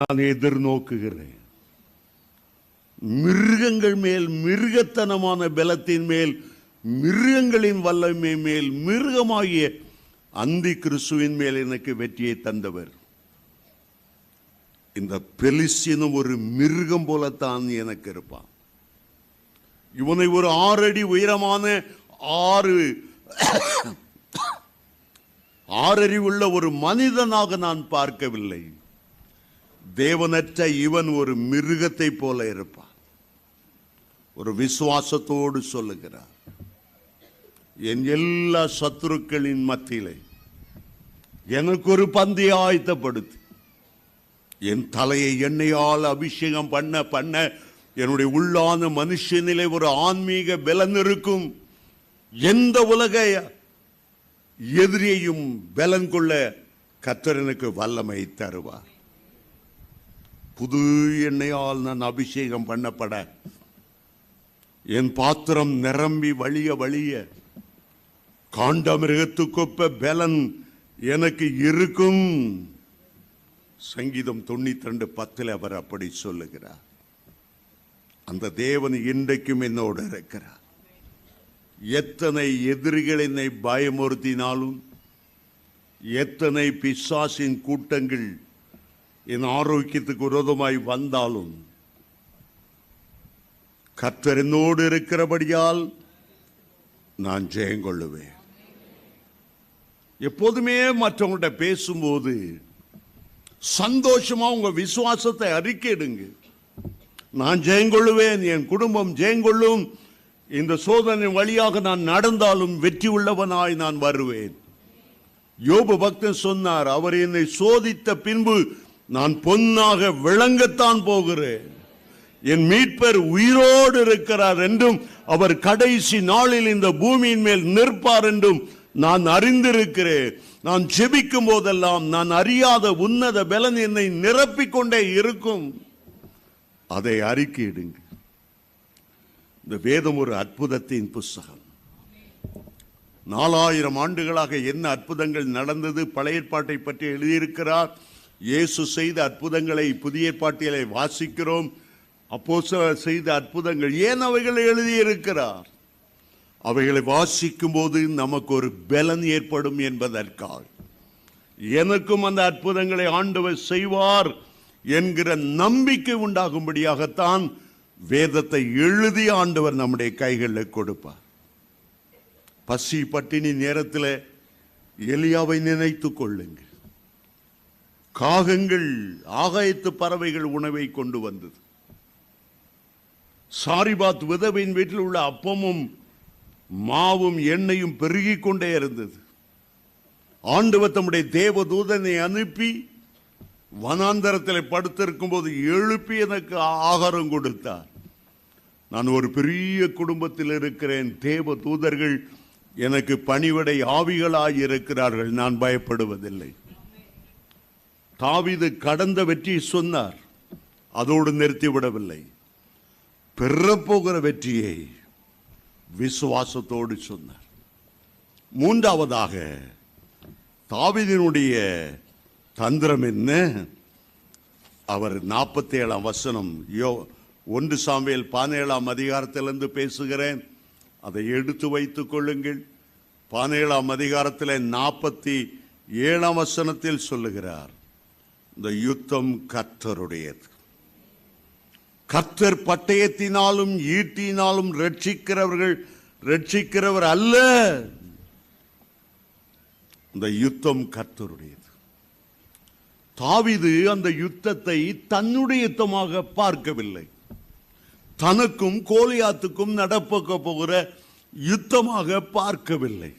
நான் எதிர்நோக்குகிறேன். மிருகங்கள் மேல் மிருகத்தனமான பலத்தின் மேல் மிருகங்களின் வல்லமை மேல் மிருகமாகிய அந்தி கிறிஸ்துவின் மேல் எனக்கு வெற்றியை தந்தவர். இந்த பெலிசினும் ஒரு மிருகம் போலத்தான் எனக்கு இருப்பான். இவனை ஒரு ஆறடி உயரமான ஆறு ஆறறிவுள்ள ஒரு மனிதனாக நான் பார்க்கவில்லை. தேவனற்ற இவன் ஒரு மிருகத்தை போல இருப்பான். ஒரு விசுவாசத்தோடு சொல்லுகிறார். என் எல்லா சத்துருக்களின் மத்தியிலே எனக்கு ஒரு பந்தி ஆயத்தப்படுத்தி. என் தலையை எண்ணெயால் அபிஷேகம் பண்ண பண்ண என்னுடைய உள்ளான மனுஷனிலே ஒரு ஆன்மீக பலன் இருக்கும் எந்த உலக எதிரியையும் பலன் கொள்ள கர்த்தர் எனக்கு வல்லமை தருவார். புது எண்ணெயால் நான் அபிஷேகம் பண்ணப்பட. என் பாத்திரம் நிரம்பி வழிய வழிய காண்டமிருகத்துக்கொப்ப பலன் எனக்கு இருக்கும். சங்கீதம் தொண்ணூத்தி ரெண்டு பத்தில் அவர் அப்படி சொல்லுகிறார். அந்த தேவன் இன்றைக்கும் என்னோடு இருக்கிறார். எத்தனை எதிரிகள் என்னை பயமுறுத்தினாலும் எத்தனை பிசாசின் கூட்டங்கள் என் ஆரோக்கியத்துக்கு விரோதமாய் வந்தாலும் கர்த்தர் என்னோடு இருக்கிறபடியால் நான் ஜெயங்கொள்ளுவேன் எப்போதுமே மற்றவங்கள்ட்ட பேசும்போது சந்தோஷமா உங்க விசுவாசத்தை அறிக்கையிடுங்க நான் ஜெயங்கொள்ளுவேன் என் குடும்பம் ஜெயங்கொள்ளும் இந்த சோதனை வழியாக நான் நடந்தாலும் வெற்றி உள்ளவனாய் நான் வருவேன். யோபு பக்தன் சொன்னார் அவர் என்னை சோதித்த பின்பு நான் பொன்னாக விளங்கத்தான் போகிறேன். என் மீட்பர் உயிரோடு இருக்கிறார் என்றும் அவர் கடைசி நாளில் இந்த பூமியின் மேல் நிற்பார் என்றும் நான் அறிந்திருக்கிறேன். நான் ஜெபிக்கும் போதெல்லாம் நான் அறியாத உன்னத பலன் என்னை நிரப்பிக் கொண்டே இருக்கும். அதை அறிக்கையிடுங்க இந்த வேதம் ஒரு அற்புதத்தின் புஸ்தகம். நாலாயிரம் ஆண்டுகளாக என்ன அற்புதங்கள் நடந்தது பழைய ஏற்பாட்டை பற்றி எழுதியிருக்கிறார். இயேசு செய்த அற்புதங்களை புதிய பாட்டியலை வாசிக்கிறோம். அப்போ செய்த அற்புதங்கள் ஏன் அவைகளை எழுதியிருக்கிறார்? அவைகளை வாசிக்கும் போது நமக்கு ஒரு பலன் ஏற்படும் என்பதற்காக. எனக்கும் அந்த அற்புதங்களை ஆண்டவர் செய்வார் என்கிற நம்பிக்கை உண்டாகும்படியாகத்தான் வேதத்தை எழுதி ஆண்டவர் நம்முடைய கைகளில் கொடுப்பார். பசி பட்டினி நேரத்தில் எலியாவை நினைத்துக் கொள்ளுங்கள். காகங்கள் ஆகாயத்து பறவைகள் உணவை கொண்டு வந்தது. சாரிபாத் விதவையின் வீட்டில் உள்ள அப்பமும் மாவும் எண்ணெயும் பெருகிக் கொண்டே இருந்தது. ஆண்டவர் தம்முடைய தேவதூதனை அனுப்பி வனாந்தரத்தில் படுத்திருக்கும் போது எழுப்பி எனக்கு ஆகாரம் கொடுத்தார். நான் ஒரு பெரிய குடும்பத்தில் இருக்கிறேன் தேவ தூதர்கள் எனக்கு பணிவிடை ஆவிகளாய் இருக்கிறார்கள் நான் பயப்படுவதில்லை. தாவீது கடந்த வெற்றி சொன்னார். அதோடு நிறுத்திவிடவில்லை. பெறப்போகிற வெற்றியை விசுவாசத்தோடு சொன்னார். மூன்றாவதாக தாவிதினுடைய தந்திரம் என்ன? அவர் நாற்பத்தி ஏழாம் வசனம் யோ ஒன்று சாமியல் பதினேழாம் அதிகாரத்திலிருந்து பேசுகிறேன். அதை எடுத்து வைத்துக் கொள்ளுங்கள். பதினேழாம் அதிகாரத்தில் நாற்பத்தி ஏழாம் வசனத்தில் சொல்லுகிறார். இந்த யுத்தம் கர்த்தருடையது. கர்த்தர் பட்டயத்தினாலும் ஈட்டினாலும் ரட்சிக்கிறவர்கள் ரட்சிக்கிறவர் அல்ல. இந்த யுத்தம் கர்த்தருடையது. தாவிது அந்த யுத்தத்தை தன்னுடைய யுத்தமாக பார்க்கவில்லை. தனக்கும் கோலியாத்துக்கும் நடப்பக்க போகிற யுத்தமாக பார்க்கவில்லை.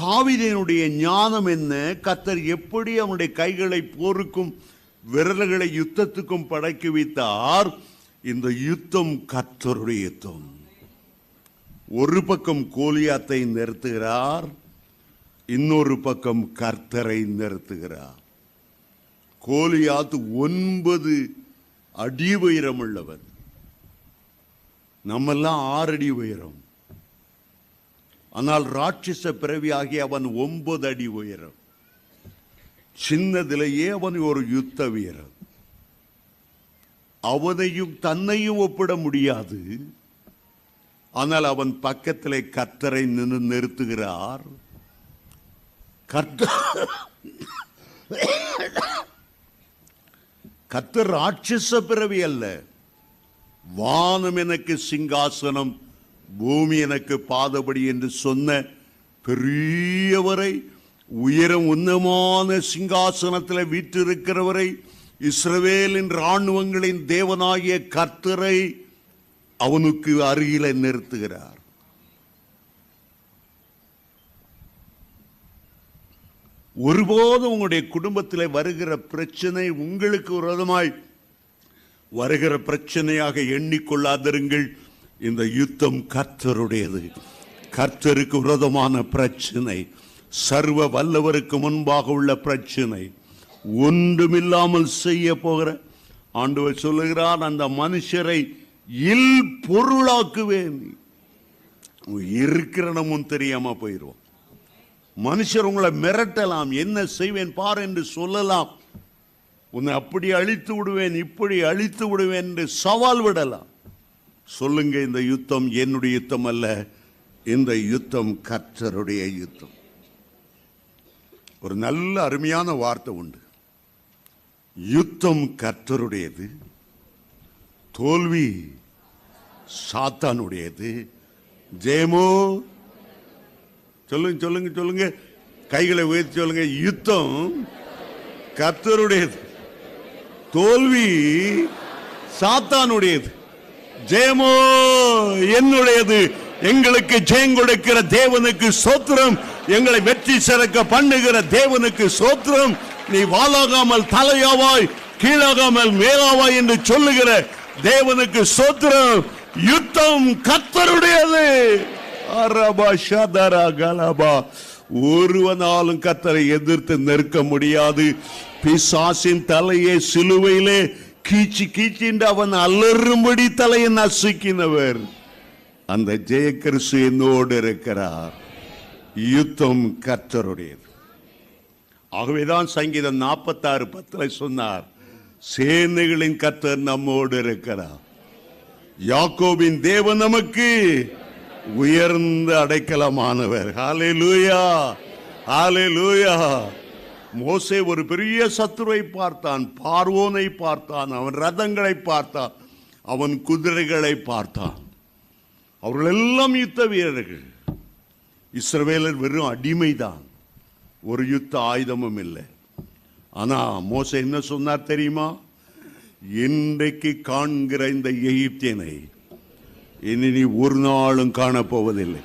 தாவிதனுடைய ஞானம் என்ன? கத்தர் எப்படி அவனுடைய கைகளை போருக்கும் விரல்களை யுத்தத்துக்கும் படைக்கி வைத்தார்? இந்த யுத்தம் கத்தருடைய யுத்தம். ஒரு பக்கம் கோலியாத்தை நிறுத்துகிறார் இன்னொரு பக்கம் கர்த்தரை நிறுத்துகிறார். கோலியாத் ஒன்பது அடி உயரம் உள்ளவர் நம்மெல்லாம் ஆறடி உயரம். ஆனால் ராட்சச பிறவியாகி அவன் ஒன்பது அடி உயரம். சின்னதிலேயே அவன் ஒரு யுத்த வீரன். அவனையும் தன்னையும் ஒப்பிட முடியாது. ஆனால் அவன் பக்கத்திலே கர்த்தரை நின்று நிறுத்துகிறார். கர்த்தர் ராட்சச பிறவி அல்ல. வானம் எனக்கு சிங்காசனம் பூமி எனக்கு பாதபடி என்று சொன்ன பெரியவரை உயரம் உன்னமான சிங்காசனத்தில் வீற்றிருக்கிறவரை இஸ்ரவேலின் இராணுவங்களின் தேவனாகிய கர்த்தரை அவனுக்கு அருகில நிறுத்துகிறார். ஒருபோதும் உங்களுடைய குடும்பத்தில் வருகிற பிரச்சனை உங்களுக்கு விரோதமாய் வருகிற பிரச்சனையாக எண்ணிக்கொள்ளாதிருங்கள். இந்த யுத்தம் கர்த்தருடையது. கர்த்தருக்கு விரோதமான பிரச்சனை சர்வ வல்லவருக்கு முன்பாக உள்ள பிரச்சனை ஒன்றுமில்லாமல் செய்ய போகிற. ஆண்டவர் சொல்லுகிறார் அந்த மனுஷரை இல் பொருளாக்குவேன். இருக்கிறனமும் தெரியாம போயிடுவோம் மனுஷர் உங்களை மிரட்டலாம் என்ன செய்வேன் பார் என்று சொல்லலாம். உன்னை அப்படி அழித்து விடுவேன் இப்படி அழித்து விடுவேன் என்று சவால் விடலாம். சொல்லுங்க இந்த யுத்தம் என்னுடைய யுத்தம் அல்ல இந்த யுத்தம் கர்த்தருடைய யுத்தம். ஒரு நல்ல அருமையான வார்த்தை உண்டு. யுத்தம் கர்த்தருடையது தோல்வி சாத்தானுடையது ஜெயமோ? சொல்லுங்க சொல்லுங்க சொல்லுங்க. கைகளை உயர்த்தி சொல்லுங்க. யுத்தம் கர்த்தருடையது தோல்வி சாத்தானுடையது. ஜெயமோ என்னுடையது. எங்களுக்கு ஜெயம் கொடுக்கிற தேவனுக்கு சோத்திரம். எங்களை வெற்றி சிறக்க பண்ணுகிற தேவனுக்கு சோத்திரம். நீ வாழாகாமல் தலையாவாய் கீழாகாமல் மேலாவாய் என்று சொல்லுகிற தேவனுக்கு சோத்திரம். யுத்தம் கத்தருடையது அரபா கலபா. ஒருவனாலும் கத்தரை எதிர்த்து நிற்க முடியாது. பிசாசின் தலையை சிலுவையிலே கீச்சி கீச்சின்று அவன் அலறும்படி தலையை நசுக்கினவர். அந்த ஜெயக்கிறிஸ்து என்னோடு இருக்கிறார். யுத்தம் கர்த்தருடையது. ஆகவேதான் சங்கீதம் நாற்பத்தாறு பத்தில் சொன்னார் சேனைகளின் கர்த்தர் நம்மோடு இருக்கிறார். யாக்கோபின் தேவன் நமக்கு உயர்ந்த அடைக்கலமானவர். ஹாலே லூயா ஹாலே லூயா மோசே ஒரு பெரிய சத்துருவை பார்த்தான் பார்வோனை பார்த்தான் அவன் ரதங்களை பார்த்தான் அவன் குதிரைகளை பார்த்தான். அவர்கள் எல்லாம் யுத்த வீரர்கள். இஸ்ரவேலர் வெறும் அடிமைதான். ஒரு யுத்த ஆயுதமும் இல்லை. ஆனால் மோசை என்ன சொன்னார் தெரியுமா? இன்றைக்கு காண்கிற இந்த எகிப்தியனை இனி நீ ஒரு நாளும் காணப்போவதில்லை.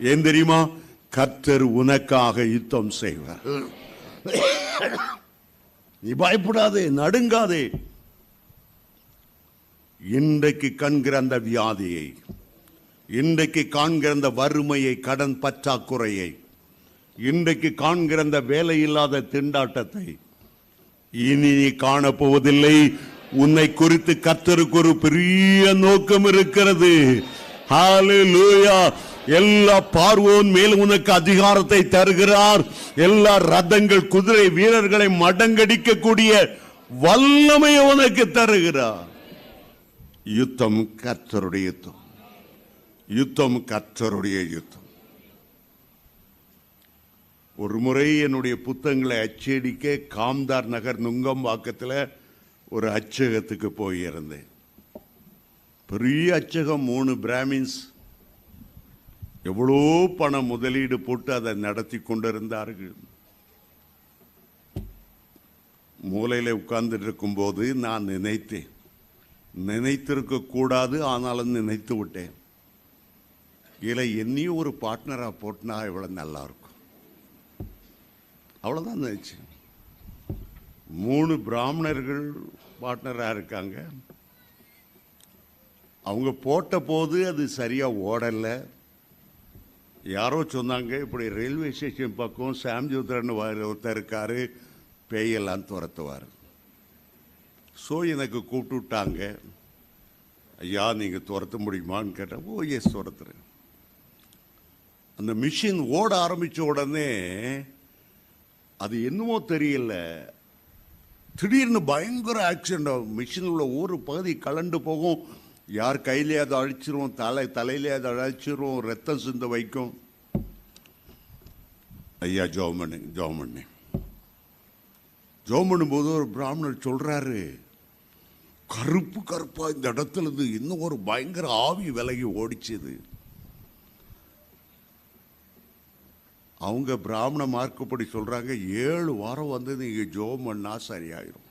ஏன் தெரியுமா? கர்த்தர் உனக்காக யுத்தம் செய்வார். நீ பயப்படாதே நடுங்காதே. இன்றைக்கு கண்கிற அந்த வியாதியை இன்றைக்கு காண்கிற அந்த வறுமையை கடன் பற்றாக்குறையை இன்றைக்கு காண்கிற அந்த வேலையில்லாத திண்டாட்டத்தை இனி நீ காணப்போவதில்லை. உன்னை குறித்து கத்தருக்கு ஒரு பெரிய நோக்கம் இருக்கிறது. ஹalleluya எல்லா பார்வோன் மேலும் உனக்கு அதிகாரத்தை தருகிறார். எல்லா ரதங்கள் குதிரை வீரர்களை மடங்கடிக்கக்கூடிய வல்லமை உனக்கு தருகிறார். யுத்தம் கர்த்தருடைய யுத்தம். யுத்தம் கர்த்தருடைய யுத்தம். ஒரு முறை என்னுடைய புத்தகங்களை அச்சடிக்க காம்தார் நகர் நுங்கம்பாக்கத்தில் ஒரு அச்சகத்துக்கு போயிருந்தேன். பெரிய அச்சகம் மூணு பிராமின்ஸ் எவ்வளோ பணம் முதலீடு போட்டு அதை நடத்தி கொண்டிருந்தார்கள். மூலையில் உட்கார்ந்துட்டு இருக்கும்போது நான் நினைத்தேன். நினைத்திருக்க கூடாது ஆனாலும் நினைத்து விட்டேன். இதில் என்னையும் ஒரு பார்ட்னராக போட்டினா இவ்வளோ நல்லாயிருக்கும் அவ்வளோதான் நினைச்சேன். மூணு பிராமணர்கள் பார்ட்னராக இருக்காங்க. அவங்க போட்ட போது அது சரியாக ஓடலை. யாரோ சொன்னாங்க இப்படி ரயில்வே ஸ்டேஷன் பக்கம் சாம்ஜோத்ரன் ஒருத்தர் இருக்காரு பேயெல்லாம் துரத்துவார். ஸோ எனக்கு கூப்பிட்டு விட்டாங்க ஐயா நீங்கள் துரத்த முடியுமான்னு கேட்டேன் ஓ எஸ் துரத்துறேன். அந்த மிஷின் ஓட ஆரம்பித்த உடனே அது என்னமோ தெரியல. திடீர்னு பயங்கர ஆக்சிடென்ட் ஆகும். மிஷினில் உள்ள ஒரு பகுதி கலண்டு போகும். யார் கையிலே அதை அழிச்சிருவோம்? தலை தலையிலே அதை அழிச்சிருவோம். ரத்தம் சிந்த வைக்கும். ஐயா ஜோம் பண்ணு ஜோமண்ணும் போது ஒரு பிராமணர் சொல்கிறாரு கருப்பு கருப்பாக இந்த இடத்துல இருந்து இன்னும் ஒரு பயங்கர ஆவி விலகி ஓடிச்சது. அவங்க பிராமண மார்க்கப்படி சொல்கிறாங்க ஏழு வாரம் வந்து நீங்கள் ஜோம் பண்ணா சரியாயிரும்.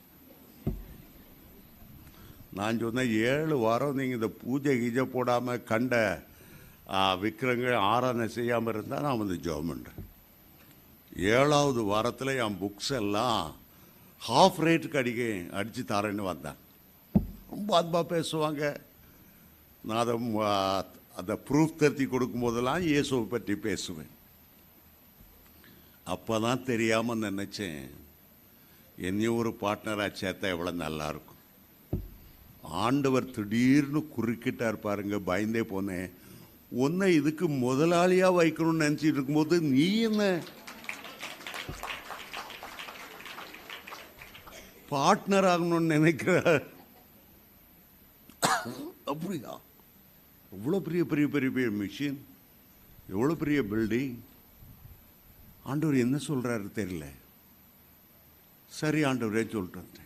நான் சொன்னேன் ஏழு வாரம் நீங்கள் இந்த பூஜை கீஜை போடாமல் கண்ட விக்ரங்கள் விக்கிரங்கள் ஆராதனை செய்யாமல் இருந்தால் நான் வந்து ஜோம் ஏழாவது வாரத்தில் என் புக்ஸ் எல்லாம் ஹாஃப் ரேட்டுக்கு அடிக்க அடித்து தரேன்னு வந்தேன். ரொம்ப அன்பாக பேசுவாங்க. நான் அதை அந்த ப்ரூஃப் தருத்தி கொடுக்கும்போதெல்லாம் இயேசுவை பற்றி பேசுவேன். அப்போ தான் தெரியாமல் நினச்சேன் என்னையும் ஒரு பார்ட்னராக சேர்த்தா எவ்வளோ நல்லாயிருக்கும் ஆண்டவர் திடீர்னு குறுக்கிட்டார் பாருங்க பயந்தே போனேன். உன்னை இதுக்கு முதலாளியாக வைக்கணும்னு நினச்சிட்டு இருக்கும்போது நீ என்ன? பார்ட்னர் ஆகணும்னு நினைக்கிற அப்படியா? எவ்வளோ பெரிய பெரிய பெரிய பெரிய மிஷின் எவ்வளோ பெரிய பில்டிங் ஆண்டவர் என்ன சொல்றாரு தெரியல. சரி ஆண்டவரே சொல்லிட்டு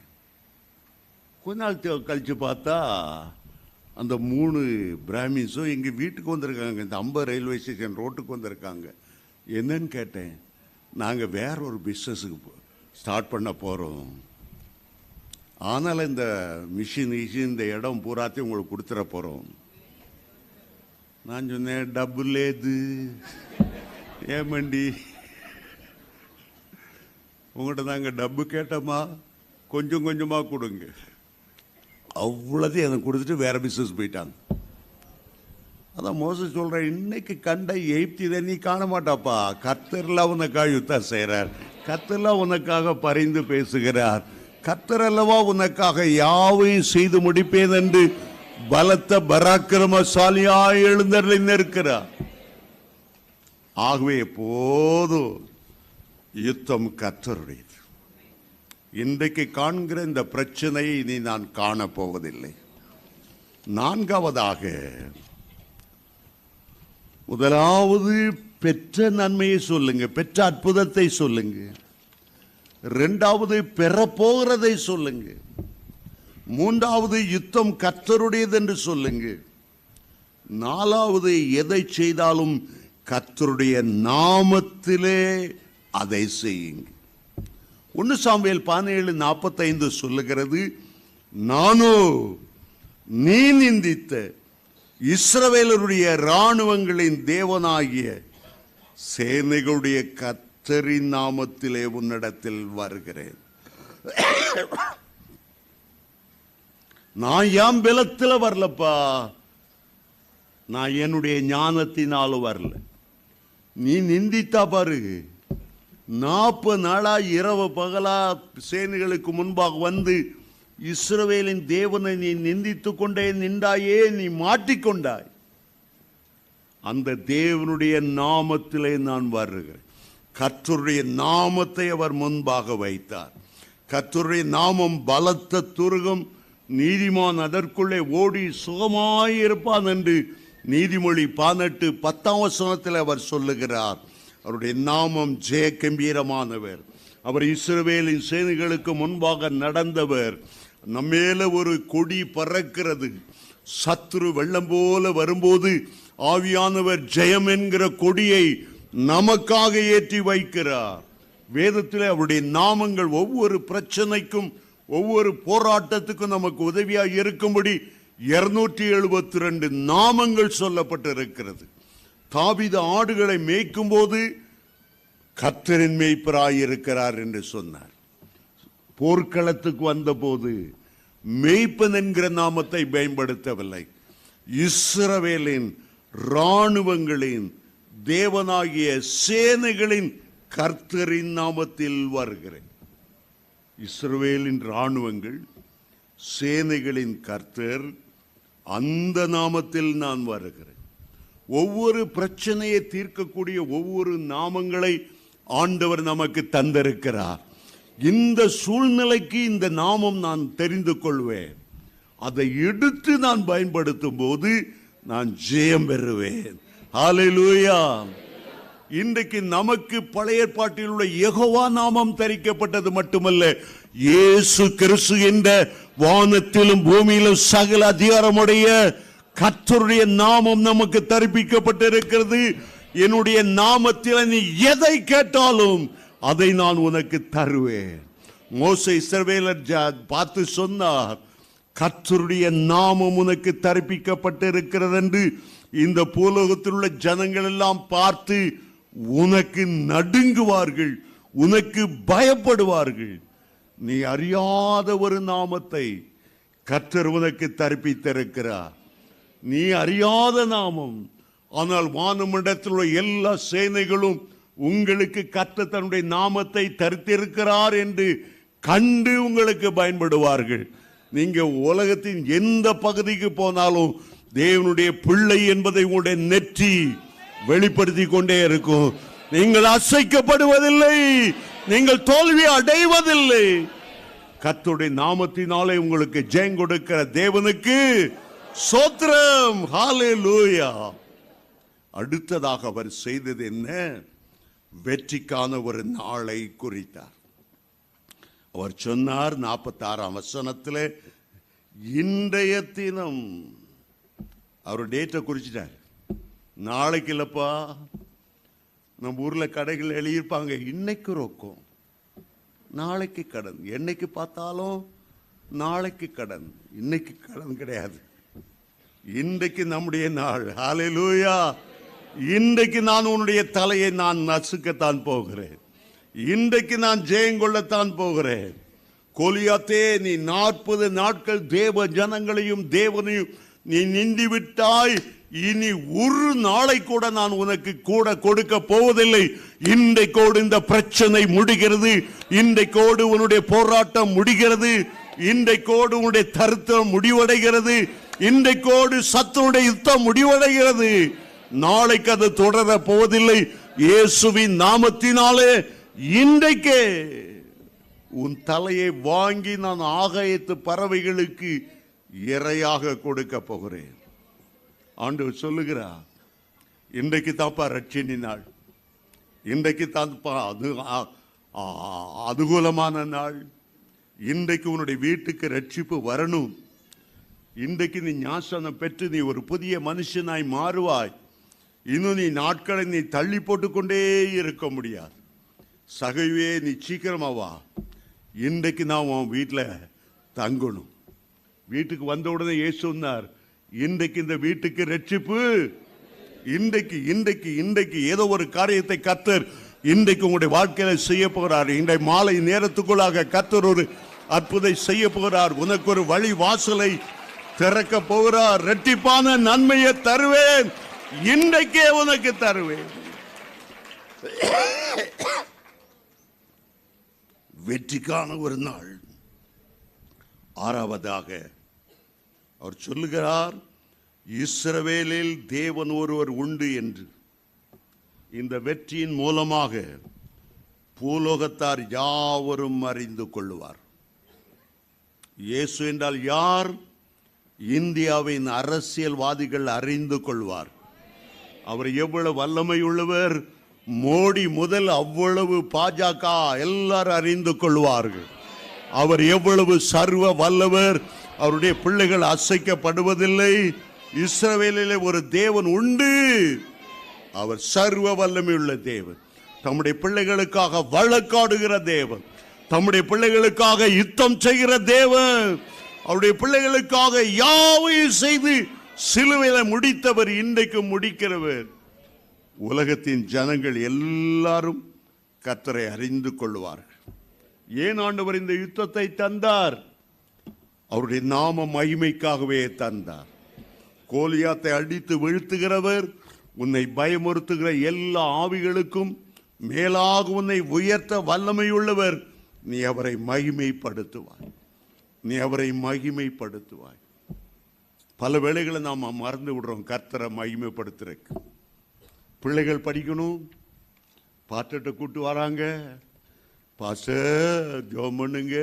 கொஞ்ச நாள் கழித்து பார்த்தா அந்த மூணு பிராமின்ஸும் எங்கள் வீட்டுக்கு வந்திருக்காங்க. இந்த அம்ப ரயில்வே ஸ்டேஷன் ரோட்டுக்கு வந்திருக்காங்க. என்னன்னு கேட்டேன். நாங்கள் வேற ஒரு பிஸ்னஸுக்கு ஸ்டார்ட் பண்ண போகிறோம் ஆனால் இந்த மிஷின் இஷின் இந்த இடம் பூராத்தையும் உங்களுக்கு கொடுத்துட போகிறோம் நான் சொன்னேன் டப்பு லேது ஏமண்டி உங்கள்கிட்ட நாங்கள் டப்பு கேட்டோமா? கொஞ்சம் கொஞ்சமாக கொடுங்க. அவ்வளோதையும் எனக்கு கொடுத்துட்டு வேற பிஸ்னஸ் போயிட்டாங்க. அதான் மோச சொல்கிற இன்னைக்கு கண்ட எய்ப்தி நீ காண மாட்டாப்பா கத்தர்லாம் உனக்காக யுத்தம் செய்கிறார் கத்தர்லாம் உனக்காக பரிந்து பேசுகிறார். கத்தர் அல்லவா உனக்காக யாவையும் செய்து முடிப்பேன் என்று பலத்த பராக்கிரமசாலியாய் எழுந்தருளி நிற்கிறார். ஆகவே போதும் யுத்தம் கத்தருடையது இன்றைக்கு காண்கிற இந்த பிரச்சனையை இனி நான் காணப் போவதில்லை நான்காவதாக முதலாவது பெற்ற நன்மையை சொல்லுங்க பெற்ற அற்புதத்தை சொல்லுங்க. ரெண்டாவது பெறப்போகிறதை சொல்லுங்க. மூன்றாவது யுத்தம் கர்த்தருடையது என்று சொல்லுங்க. நாலாவது எதை செய்தாலும் கர்த்தருடைய நாமத்திலே அதை செய்யுங்க. ஒன்று சாம்பியல் பதினேழு நாற்பத்தைந்து சொல்லுகிறது நானோ நீ நிந்தித்த இஸ்ரவேலருடைய இராணுவங்களின் தேவனாகிய சேனைகளுடைய கத்தரின் நாமத்திலே உன்னிடத்தில் வருகிறேன். நான் ஏன் பலத்தில் வரலப்பா. நான் என்னுடைய ஞானத்தினாலும் வரல. நீ நிந்தித்தா பாரு. நாற்பது நாளாக இரவு பகலா சேனைகளுக்கு முன்பாக வந்து இஸ்ரவேலின் தேவனை நீ நிந்தித்து கொண்டே நின்றாயே நீ மாட்டிக்கொண்டாய் அந்த தேவனுடைய நாமத்திலே நான் வருகிறேன். கர்த்தருடைய நாமத்தை அவர் முன்பாக வைத்தார். கர்த்தருடைய நாமம் பலத்த துருகம் நீதிமான் அதற்குள்ளே ஓடி சுகமாயிருப்பான் என்று நீதிமொழி பதினெட்டு பத்தாம் வசனத்தில் அவர் சொல்லுகிறார். அவருடைய நாமம் ஜெய கம்பீரமானவர் அவர் இஸ்ரவேலின் சேனைகளுக்கு முன்பாக நடந்தவர். நம்மேல ஒரு கொடி பறக்கிறது. சத்ரு வெள்ளம் போல வரும்போது ஆவியானவர் ஜெயம் என்கிற கொடியை நமக்காக ஏற்றி வைக்கிறார். வேதத்தில் அவருடைய நாமங்கள் ஒவ்வொரு பிரச்சனைக்கும் ஒவ்வொரு போராட்டத்துக்கும் நமக்கு உதவியாக இருக்கும்படி இருநூற்றி எழுபத்தி ரெண்டு நாமங்கள் சொல்லப்பட்டிருக்கிறது. தாவித ஆடுகளை மேய்க்கும் போது கத்தரின் மேய்ப்பராயிருக்கிறார் என்று சொன்னார். போர்க்களத்துக்கு வந்தபோது மேய்ப்பன் என்கிற நாமத்தை பயன்படுத்தவில்லை இஸ்ரவேலின் இராணுவங்களின் தேவனாகிய சேனைகளின் கர்த்தரின் நாமத்தில் வருகிறேன். இஸ்ரவேலின் இராணுவங்கள் சேனைகளின் கர்த்தர் அந்த நாமத்தில் நான் வருகிறேன். ஒவ்வொரு பிரச்சனையை தீர்க்கக்கூடிய ஒவ்வொரு நாமங்களை ஆண்டவர் நமக்கு தந்திருக்கிறார். இந்த சூழ்நிலைக்கு இந்த நாமம் நான் தெரிந்து கொள்வேன். அதை எடுத்து நான் பயன்படுத்தும் போது நான் ஜெயம் பெறுவேன். ஹalleluya இன்றைக்கு நமக்கு பழைய ஏற்பாட்டில் உள்ள எகோவா நாமம் தரிக்கப்பட்டது மட்டுமல்ல இயேசு கிறிஸ்து என்ற வானத்திலும் பூமியிலும் சகல அதிகாரமுடைய கர்த்தருடைய நாமம் நமக்கு தரிப்பிக்கப்பட்டிருக்கிறது. என்னுடைய நாமத்தில் நீ எதை கேட்டாலும் அதை நான் உனக்கு தருவேன். மோசை இஸ்ரவேலர் ஜா- பார்த்து சொன்னார் கர்த்தருடைய நாமம் உனக்கு தரிப்பிக்கப்பட்டிருக்கிறது என்று இந்த பூலோகத்தில் உள்ள ஜனங்கள் எல்லாம் பார்த்து உனக்கு நடுங்குவார்கள் உனக்கு பயப்படுவார்கள். நீ அறியாத ஒரு நாமத்தை கற்றர் உனக்கு தரிப்பித்திருக்கிறார். நீ அறியாத நாமம். ஆனால் வானமண்டத்தில் உள்ள எல்லா சேனைகளும் உங்களுக்கு கற்று தன்னுடைய நாமத்தை தரித்திருக்கிறார் என்று கண்டு உங்களுக்கு பயன்படுவார்கள். நீங்க உலகத்தின் எந்த பகுதிக்கு போனாலும் தேவனுடைய பிள்ளை என்பதை உங்களுடைய நெற்றி வெளிப்படுத்தி கொண்டே இருக்கும். நீங்கள் அசைக்கப்படுவதில்லை. நீங்கள் தோல்வி அடைவதில்லை. கத்துடைய நாமத்தினாலே உங்களுக்கு ஜெயம் கொடுக்கிற தேவனுக்கு சோத்திரம். ஹalleluya. அடுத்ததாக அவர் செய்தது என்ன? வெற்றிக்கான ஒரு நாளை குறித்தார். அவர் சொன்னார் நாற்பத்தாறாம் வசனத்தில் இன்றைய தினம். அவர் டேட்டை குறிச்சிட்டார். நாளைக்கு இல்லப்பா. நம்ம ஊரில் கடைகள் எழுதியிருப்பாங்க. இன்னைக்கு ரொக்கம். நாளைக்கு கடன். என்னைக்கு பார்த்தாலும் நாளைக்கு கடன். இன்னைக்கு கடன் கிடையாது. இன்றைக்கு நம்முடைய நாள். ஹalleluya இன்றைக்கு நான் உன்னுடைய தலையை நான் நசுக்கத்தான் போகிறேன். இன்றைக்கு நான் ஜெயங்கொள்ளத்தான் போகிறேன். கொலியாத்தே நீ நாற்பது நாட்கள் தேவ ஜனங்களையும் தேவனையும் நீ நின்று விட்டாய் இனி ஒரு நாளை கூட நான் உனக்கு கூட கொடுக்க போவதில்லை. இன்றைக்கோடு இந்த பிரச்சனை முடிகிறது. இன்றைக்கோடு உன்னுடைய போராட்டம் முடிகிறது. இன்றைக்கோடு உன்னுடைய தருத்தம் முடிவடைகிறது. இன்றைக்கோடு சத்துனுடைய யுத்தம் முடிவடைகிறது. நாளைக்கு அது தொடர போவதில்லை. இயேசுவின் நாமத்தினாலே இன்றைக்கே உன் தலையை வாங்கி நான் ஆகாயத்து பறவைகளுக்கு இரையாக கொடுக்க போகிறேன். ஆண்டவர் சொல்லுகிறார் இன்றைக்கு தாப்பா ரட்சினி நாள். இன்றைக்கு தான்ப்பா அது அதுகூலமான நாள். இன்றைக்கு உன்னுடைய வீட்டுக்கு ரட்சிப்பு வரணும். இன்றைக்கு நீ ஞாசனம் பெற்று நீ ஒரு புதிய மனுஷனாய் மாறுவாய். இன்னும் நீ நாட்களை நீ தள்ளி போட்டுக்கொண்டே இருக்க முடியாது. சகைவே நீ சீக்கிரமா வா இன்றைக்கு நான் உன் வீட்டில் தங்கணும். வீட்டுக்கு வந்த உடனே இயேசு சொன்னார் இன்றைக்கு இந்த வீட்டுக்கு ரட்சிப்பு. இன்றைக்கு இன்றைக்கு இன்றைக்கு ஏதோ ஒரு காரியத்தை கத்தர் இன்றைக்கு உங்களுடைய வாழ்க்கையில செய்ய போகிறார். இன்றைய மாலை நேரத்துக்குள்ளாக கத்தர் ஒரு அற்புதை செய்ய போகிறார். உனக்கு ஒரு வழி வாசலை திறக்க போகிறார் ரெட்டிப்பான நன்மையை தருவேன். இன்றைக்கே உனக்கு தருவேன். வெற்றிக்கான ஒரு நாள். ஆறாவதாக அவர் சொல்லுகிறார் இஸ்ரவேலில் தேவன் ஒருவர் உண்டு என்று. இந்த வெற்றியின் மூலமாக பூலோகத்தார் யாவரும் அறிந்து கொள்ளுவார். இயேசு என்றால் யார்? இந்தியாவின் அரசியல்வாதிகள் அறிந்து கொள்வார். அவர் எவ்வளவு வல்லமை உள்ளவர் மோடி முதல் அவ்வளவு பாஜக எல்லாரும் அறிந்து கொள்வார்கள். அவர் எவ்வளவு சர்வ வல்லவர் அவருடைய பிள்ளைகள் அசைக்கப்படுவதில்லை. இஸ்ரவேலிலே ஒரு தேவன் உண்டு. அவர் சர்வ வல்லமை உள்ள தேவன். தம்முடைய பிள்ளைகளுக்காக வழக்காடுகிற தேவன். தம்முடைய பிள்ளைகளுக்காக யுத்தம் செய்கிற தேவன். அவருடைய பிள்ளைகளுக்காக யாவையும் செய்து சிலுவையில முடித்தவர் இன்றைக்கு முடிக்கிறவர். உலகத்தின் ஜனங்கள் எல்லாரும் கத்தரை அறிந்து கொள்வார்கள். ஏன் ஆண்டவர் இந்த யுத்தத்தை தந்தார்? அவருடைய நாம மகிமைக்காகவே தந்தார். கோலியாத்தை அடித்து வீழ்த்துகிறவர் உன்னை பயமுறுத்துகிற எல்லா ஆவிகளுக்கும் மேலாக உன்னை உயர்த்த வல்லமையுள்ளவர். நீ அவரை மகிமைப்படுத்துவார் நீ அவரை மகிமைப்படுத்துவாய். பல வேளைகளை நாம் மறந்து விடுறோம். கர்த்தரை மகிமைப்படுத்துறக்கு பிள்ளைகள் படிக்கணும். பாட்டத்தை கூட்டு வராங்க. பாச ஜோம் பண்ணுங்க.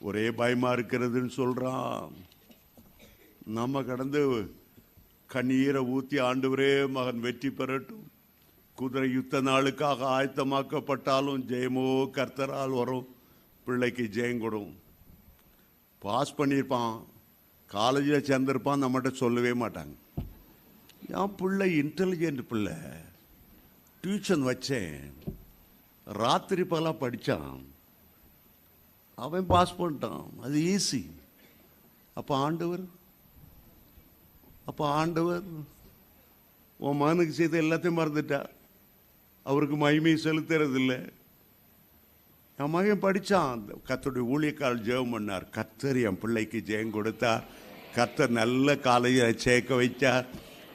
ஒரே பயமா இருக்கிறதுன்னு சொல்றான். நம்ம கடந்து கண்ணீரை ஊத்தி ஆண்டவரே மகன் வெற்றி பெறட்டும். குதிரை யுத்த நாளுக்காக ஆயத்தமாக்கப்பட்டாலும் ஜெயமோ கர்த்தரால் வரும். பிள்ளைக்கு ஜெயங்கொடும் பாஸ் பண்ணியிருப்பான். காலேஜில் சேர்ந்திருப்பான் நம்மகிட்ட சொல்லவே மாட்டாங்க. என் பிள்ளை இன்டெலிஜென்ட் பிள்ளை. டியூஷன் வச்சேன். ராத்திரி பகலாக படித்தான் அவன் பாஸ் பண்ணிட்டான். அது ஈஸி அப்போ ஆண்டவர்? அப்போ ஆண்டவர் உன் மகனுக்கு செய்த எல்லாத்தையும் மறந்துட்டா? அவருக்கு மகிமையை செலுத்துறதில்லை. என் மகன் படித்தான் கத்தருடைய ஊழியக்கால் ஜெயம் பண்ணார். கத்தர் என் பிள்ளைக்கு ஜெயம் கொடுத்தார். கத்தர் நல்ல காலையில் சேர்க்க வைத்தார்.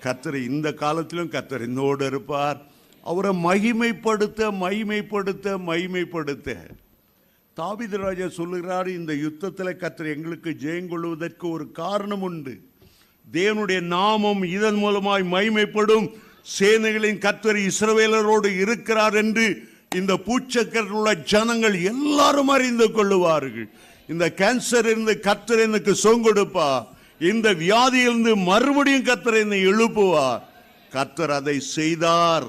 கத்தர் இந்த காலத்திலும் கத்தர் இன்னோடு இருப்பார். அவரை மகிமைப்படுத்த மகிமைப்படுத்த மகிமைப்படுத்த. தாவீது ராஜா சொல்லுகிறார் இந்த யுத்தத்தில் கத்தர் எங்களுக்கு ஜெயம் கொள்வதற்கு ஒரு காரணம் உண்டு. தேவனுடைய நாமம் இதன் மூலமாய் மகிமைப்படும். சேனைகளின் கத்தர் இஸ்ரவேலரோடு இருக்கிறார் என்று இந்த பூச்சக்கரில் உள்ள ஜனங்கள் எல்லாரும் அறிந்து கொள்ளுவார்கள். இந்த கேன்சர் இருந்து கத்தர் எனக்கு சொங்கொடுப்பா. இந்த வியாதியிலிருந்து மறுபடியும் கத்தர் என்னை எழுப்புவார் கத்தர் அதை செய்தார்.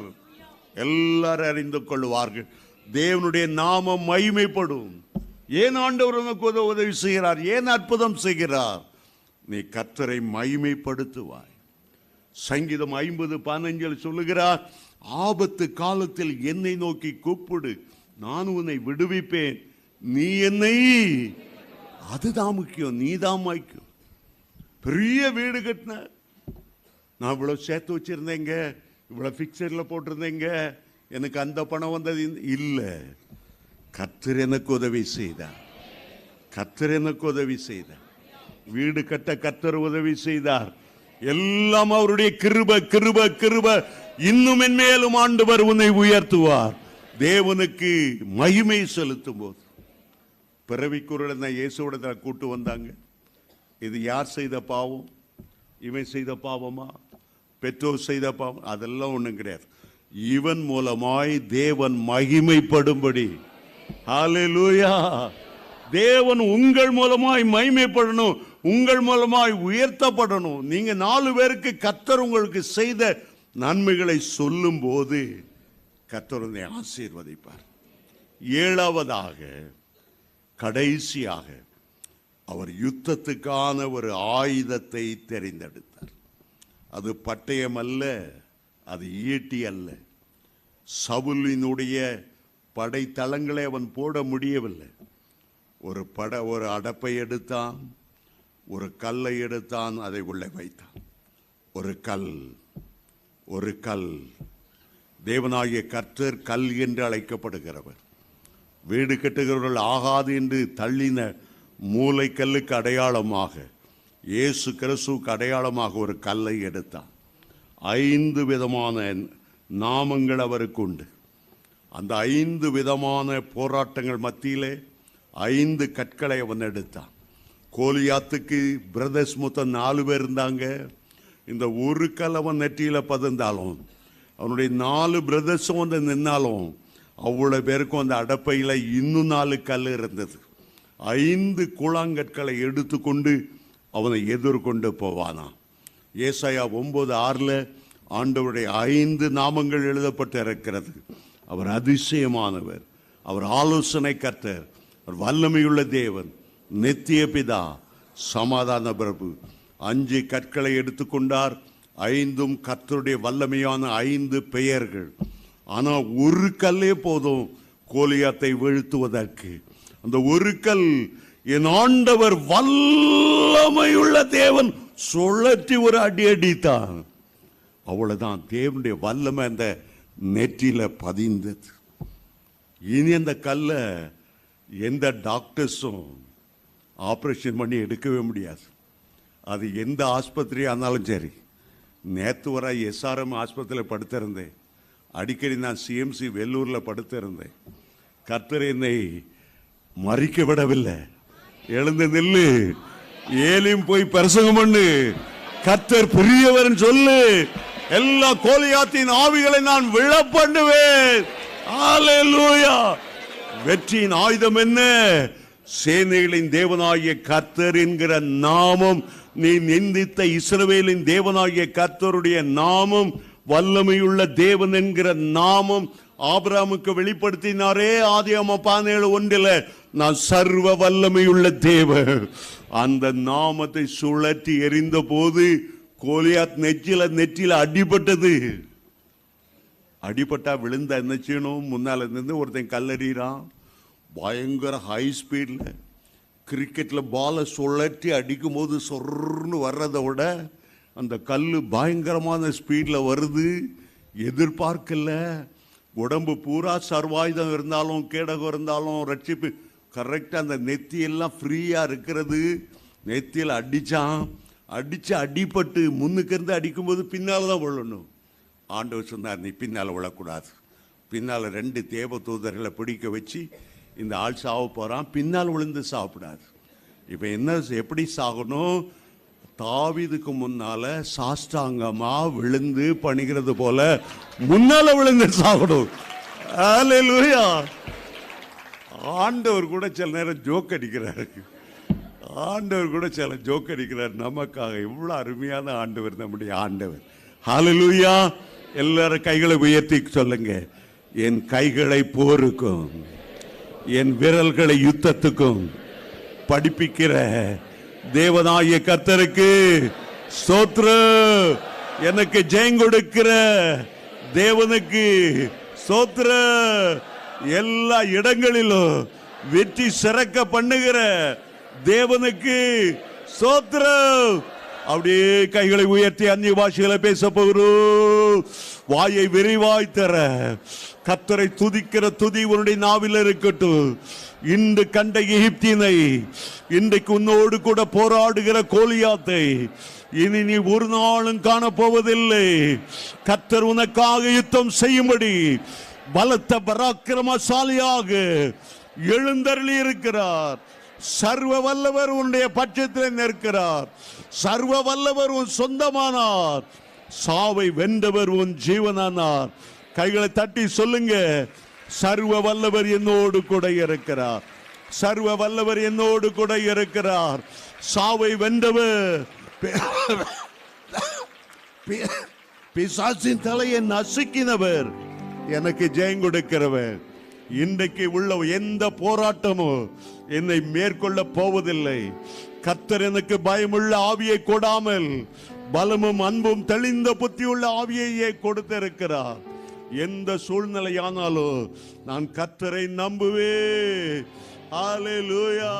எல்லாரும் அறிந்து கொள்வார்கள் தேவனுடைய நாமம் மகிமைப்படும். ஏன் ஆண்டவர் உனக்கு உத- உதவி செய்கிறார்? ஏன் அற்புதம் செய்கிறார்? நீ கத்தரை மகிமைப்படுத்துவாய். சங்கீதம் ஐம்பது பதினஞ்சில் சொல்லுகிறார் ஆபத்து காலத்தில் என்னை நோக்கி கூப்பிடு. நான் உன்னை விடுவிப்பேன். நீ என்னை? அதுதான் முக்கியம். நீ தான் முக்கியம். பெரிய வீடு கட்டின. நான் இவ்வளோ சேர்த்து வச்சிருந்தேங்க. இவ்வளோ ஃபிக்சரில் போட்டிருந்தேங்க. எனக்கு அந்த பணம் வந்தது இல்லை. கத்தர் எனக்கு உதவி செய்தார். கத்தர் எனக்கு உதவி செய்தார். வீடு கட்ட கத்தர் உதவி செய்தார். எல்லாம் அவருடைய கிருப கிருப கிருப. இன்னும் மென்மேலும் ஆண்டவர் உன்னை உயர்த்துவார். தேவனுக்கு மகிமை செலுத்தும் போது. பிறவிக்குரல் இயேசுவிடத்துல கூட்டு வந்தாங்க. இது யார் செய்த பாவம்? இவன் செய்த பாவமா? பெற்றோர் செய்த பாவம்? அதெல்லாம் ஒன்றும் கிடையாது. இவன் மூலமாய் தேவன் மகிமைப்படும்படி. ஹalleluya தேவன் உங்கள் மூலமாய் மகிமைப்படணும். உங்கள் மூலமாய் உயர்த்தப்படணும். நீங்க நாலு பேருக்கு கத்தர் உங்களுக்கு செய்த நன்மைகளை சொல்லும் போது கத்தருந்தை ஆசீர்வதிப்பார். ஏழாவதாக கடைசியாக அவர் யுத்தத்துக்கான ஒரு ஆயுதத்தை தெரிந்தெடுத்தார். அது பட்டயம் அல்ல அது ஈட்டி அல்ல. சவுலினுடைய படைத்தளங்களை அவன் போட முடியவில்லை. ஒரு பட ஒரு அடப்பை எடுத்தான் ஒரு கல்லை எடுத்தான் அதை உள்ளே வைத்தான். ஒரு கல் ஒரு கல். தேவனாகிய கர்த்தர் கல் என்று அழைக்கப்படுகிறவர். வீடு கட்டுகிறவர்கள் ஆகாது என்று தள்ளின மூளைக்கல்லுக்கு அடையாளமாக இயேசு கிறிஸ்துவுக்கு அடையாளமாக ஒரு கல்லை எடுத்தான். ஐந்து விதமான நாமங்கள் அவருக்கு உண்டு. அந்த ஐந்து விதமான போராட்டங்கள் மத்தியிலே ஐந்து கற்களை அவன் எடுத்தான். கோலியாத்துக்கு பிரதர்ஸ் மொத்தம் நாலு பேர் இருந்தாங்க. இந்த ஒரு கல் அவன் பதிர்ந்தாலும் அவனுடைய நாலு பிரதர்ஸும் வந்து நின்னாலும் அவ்வளோ பேருக்கும் அந்த அடப்பையில் இன்னும் நாலு கல் இருந்தது. ஐந்து கூழாங்கற்களை எடுத்துக்கொண்டு அவனை எதிர்கொண்டு போவானா ஏசாயா ஒம்பது ஆறில் ஆண்டவருடைய ஐந்து நாமங்கள் எழுதப்பட்டு இருக்கிறது அவர் அதிசயமானவர். அவர் ஆலோசனை கர்த்தர். அவர் வல்லமையுள்ள தேவன். நித்திய பிதா சமாதான பிரபு. அஞ்சு கற்களை எடுத்துக்கொண்டார். ஐந்தும் கர்த்தருடைய வல்லமையான ஐந்து பெயர்கள். ஆனால் ஒரு கல்லே போதும் கோலியாத்தை வீழ்த்துவதற்கு. அந்த ஒரு கல் என் ஆண்டவர் வல்லமையுள்ள தேவன் சுழற்றி ஒரு அடி அடித்தான். அவ்வளவுதான் தேவனுடைய வல்லமை அந்த நெற்றியில பதிந்தது. இனி அந்த கல்லை எந்த டாக்டர்ஸும் ஆப்ரேஷன் பண்ணி எடுக்கவே முடியாது. அது எந்த ஆஸ்பத்திரியாக இருந்தாலும் சரி. நேற்று வர எஸ்ஆர்எம் ஆஸ்பத்திரியில் படுத்திருந்தேன். அடிக்கடி நான் சிஎம்சி வெள்ளூரில் படுத்திருந்தேன். கர்த்தர் என்னை மறிக்க விடவில்லை. எழுந்து நில்லு. ஏலியும் போய் பிரசங்கம் பண்ணு. கர்த்தர் பெரியவர்னு சொல்லு. எல்லா கோலியாத்தின் ஆவிகளை நான் விழ பண்ணுவேன் வெற்றியின் ஆயுதம் என்ன? சேனைகளின் தேவனாகிய கர்த்தர் என்கிற நாமம் நீ நிந்தித்த இஸ்ரவேலின் தேவனாகிய கர்த்தருடைய நாமம் வல்லமையுள்ள தேவன் என்கிற நாமம் ஆபராமுக்கு வெளிப்படுத்தினாரே. ஆதியாம பதினேழு ஒன்றில் நான் சர்வ வல்லமையுள்ள தேவன். அந்த நாமத்தை சுழற்றி எரிந்த போது கோலியாத் நெச்சில நெற்றில அடிபட்டது. அடிபட்டா விழுந்தா என்ன செய்யணும்? முன்னால இருந்து ஒருத்தன் கல்லறிகிறான் பயங்கர ஹை ஸ்பீட்ல கிரிக்கெட்டில் பாலை சுழற்றி அடிக்கும் போது சொர்னு வர்றதை விட அந்த கல் பயங்கரமான ஸ்பீடில் வருது. எதிர்பார்க்கல. உடம்பு பூரா சர்வாயுதம் இருந்தாலும் கேடகம் இருந்தாலும் ரட்சிப்பு. கரெக்டாக அந்த நெத்தியெல்லாம் ஃப்ரீயாக இருக்கிறது. நெத்தியில் அடித்தான் அடித்து அடிப்பட்டு முன்னுக்கு இருந்து அடிக்கும்போது பின்னால் தான் விழணும். ஆண்டவர் சொன்னார் நீ பின்னால் விழக்கூடாது. பின்னால் ரெண்டு தேவ தூதர்களை பிடிக்க வச்சு இந்த ஆள் சாவ போகிறான் பின்னால் விழுந்து சாப்பிடாது இப்போ என்ன எப்படி சாகணும்? தாவிதுக்கு முன்னால சாஷ்டாங்கமா விழுந்து பணிகிறது போல முன்னால விழுந்து சாகணும். ஹalleluya. ஆண்டவர் கூட சில நேரம் ஜோக் அடிக்கிறாரு. ஆண்டவர் கூட சில ஜோக் அடிக்கிறார். நமக்காக இவ்வளோ அருமையான ஆண்டவர் நம்முடைய ஆண்டவர். ஹாலலூயா எல்லாரும் கைகளை உயர்த்தி சொல்லுங்க. என் கைகளை போருக்கும். என் விரல்களை யுத்தத்துக்கும் படிப்பிக்கிற தேவனாய கத்தருக்கு சோத்ரு எனக்கு ஜெயம் கொடுக்கிற தேவனுக்கு சோத்ர எல்லா இடங்களிலும் வெற்றி சிறக்க பண்ணுகிற தேவனுக்கு சோத்ர அப்படியே கைகளை உயர்த்தி அந்நிய பாஷைகளை பேச போகிறோம். வாயை விரிவாய் தர. கத்தரை துதிக்கிற துதி உன்னுடைய நாவில் இருக்கட்டும். இன்று கண்ட எகிப்தினை இன்றைக்கு உன்னோடு கூட போராடுகிற கோலியாத்தை இனி நீ ஒரு நாளும் காணப்போவதில்லை. கத்தர் உனக்காக யுத்தம் செய்யும்படி பலத்த பராக்கிரமசாலியாக எழுந்தருளி இருக்கிறார். சர்வ வல்லவர் உன்னுடைய பட்சத்தில் நிற்கிறார். சர்வ வல்லவர் உன் சொந்தமானார். சாவை வென்றவர் உன் ஜீவனானார். கைகளை தட்டி சொல்லுங்க. சர்வ வல்லவர் என்னோடு கூட இருக்கிறார். சர்வ வல்லவர் என்னோடு கூட இருக்கிறார். சாவை வென்றவர். பி- பிசாசின் தலையை நசுக்கினவர். எனக்கு ஜெயம் கொடுக்கிறவர். இன்றைக்கு உள்ள எந்த போராட்டமும் என்னை மேற்கொள்ள போவதில்லை. கத்தர் எனக்கு பயமுள்ள ஆவியை கொடாமல் பலமும் அன்பும் தெளிந்த புத்தியுள்ள ஆவியையே கொடுத்திருக்கிறார். எந்த சூழ்நிலையானாலும் நான் கத்தரை நம்புவே ஹalleluya